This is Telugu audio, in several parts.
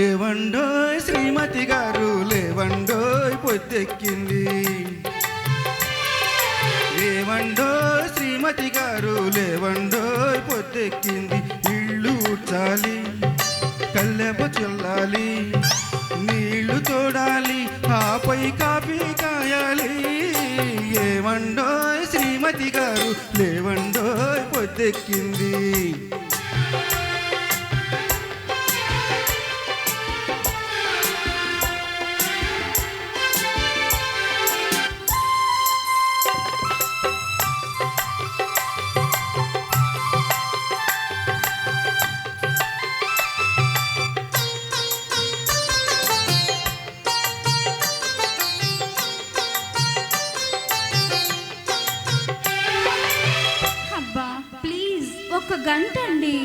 ఏవండోయ్ శ్రీమతి గారు లేవండోయ్ పొద్దెక్కింది. ఏవండోయ్ శ్రీమతి గారు లేవండోయ్ పొద్దెక్కింది ఇళ్ళు ఊడ్చాలి కల్లెప చల్లాలి నీళ్ళు తోడాలి ఆపై కాపీ కాయాలి. ఏవండోయ్ శ్రీమతి గారు లేవండోయ్ పొద్దెక్కింది. గంట అండి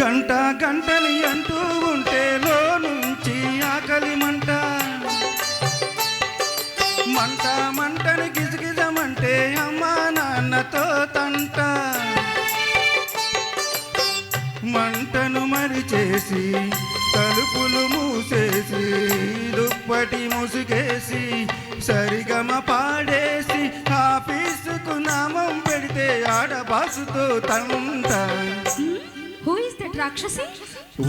గంట గంటని అంటూ ఉంటే లో నుంచి ఆకలి మంట. మంట మంటని గిజగిజమంటే అమ్మా నాన్నతో తంట. మంటను మరిచేసి తలుపులు మూసేసి దుప్పటి ముసుగేసి సరిగమ పాడి ఆడబాసుతో తంట హూ ఇస్ దట్ రాక్షసి?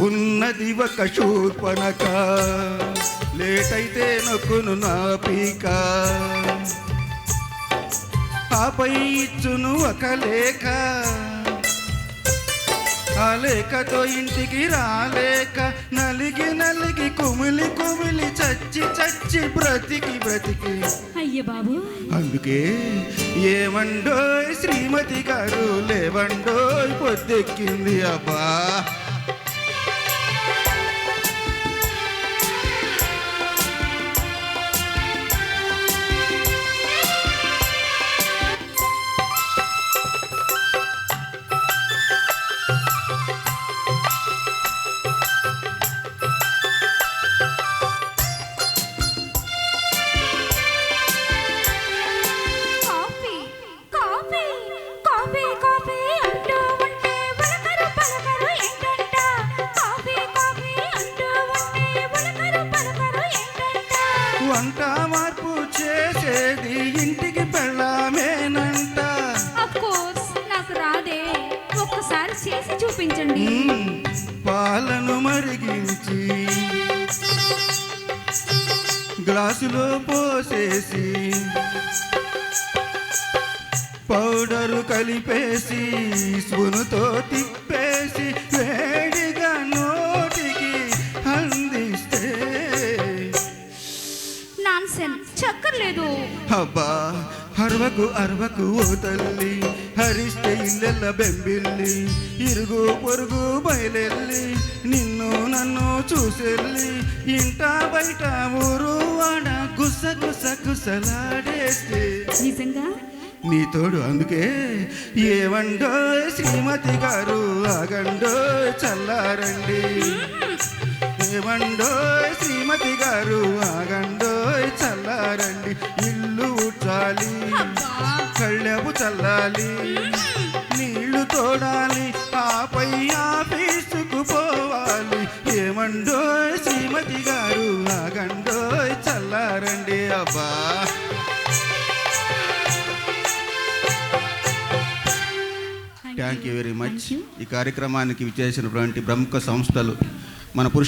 ఉన్నది ఒక శూర్పణక. లేట్ అయితే నొక్కును నా పీక. ఆపై ఇచ్చును ఒక లేఖ. ఆ లేఖతో ఇంటికి రాలేక నలిగి నలిగి కుమిలి కుమిలి చచ్చి చచ్చి బ్రతికి బ్రతికి. అయ్య బాబు. అందుకే ఏమండోయ్ శ్రీమతి గారు లేవండోయ్ పొద్దెక్కింది అబ్బా. చేసేది ఇంటికి పెళ్ళామేనంట కోర్స్ నాకు రాదే ఒక్కసారి చేసి చూపించండి. పాలను మరిగించి గ్లాసులో పోసేసి పౌడరు కలిపేసి స్పూనుతో తిప్పేసి నాన్సెన్ చక్కర్లేదు అబ్బా అరవకు అరవకు ఓ తల్లి హరిస్తే ఇల్లెల్ల బెంబిల్లి ఇరుగు పొరుగు బయలెల్లి నిన్ను నన్ను చూసెల్లి ఇంట బయట ఊరు వాడ గుస గుస గుసలాడేస్తే. నిజంగా? నీ తోడు అందుకే ఏవండో శ్రీమతి గారు ఆగండో చల్లారండి. ఏమండో శ్రీమతి గారు ఆగండో చల్లారండి. ఇల్లు అబ్బా. కళ్ళెపు చల్లాలి నీళ్ళు తోడాలి ఆపై ఆఫీసుకు పోవాలి. ఏమండో శ్రీమతి గారు ఆగండో చల్లారండి అబ్బా. థ్యాంక్ యూ వెరీ మచ్ ఈ కార్యక్రమానికి విచ్చేసినటువంటి ప్రముఖ సంస్థలు మన పురుష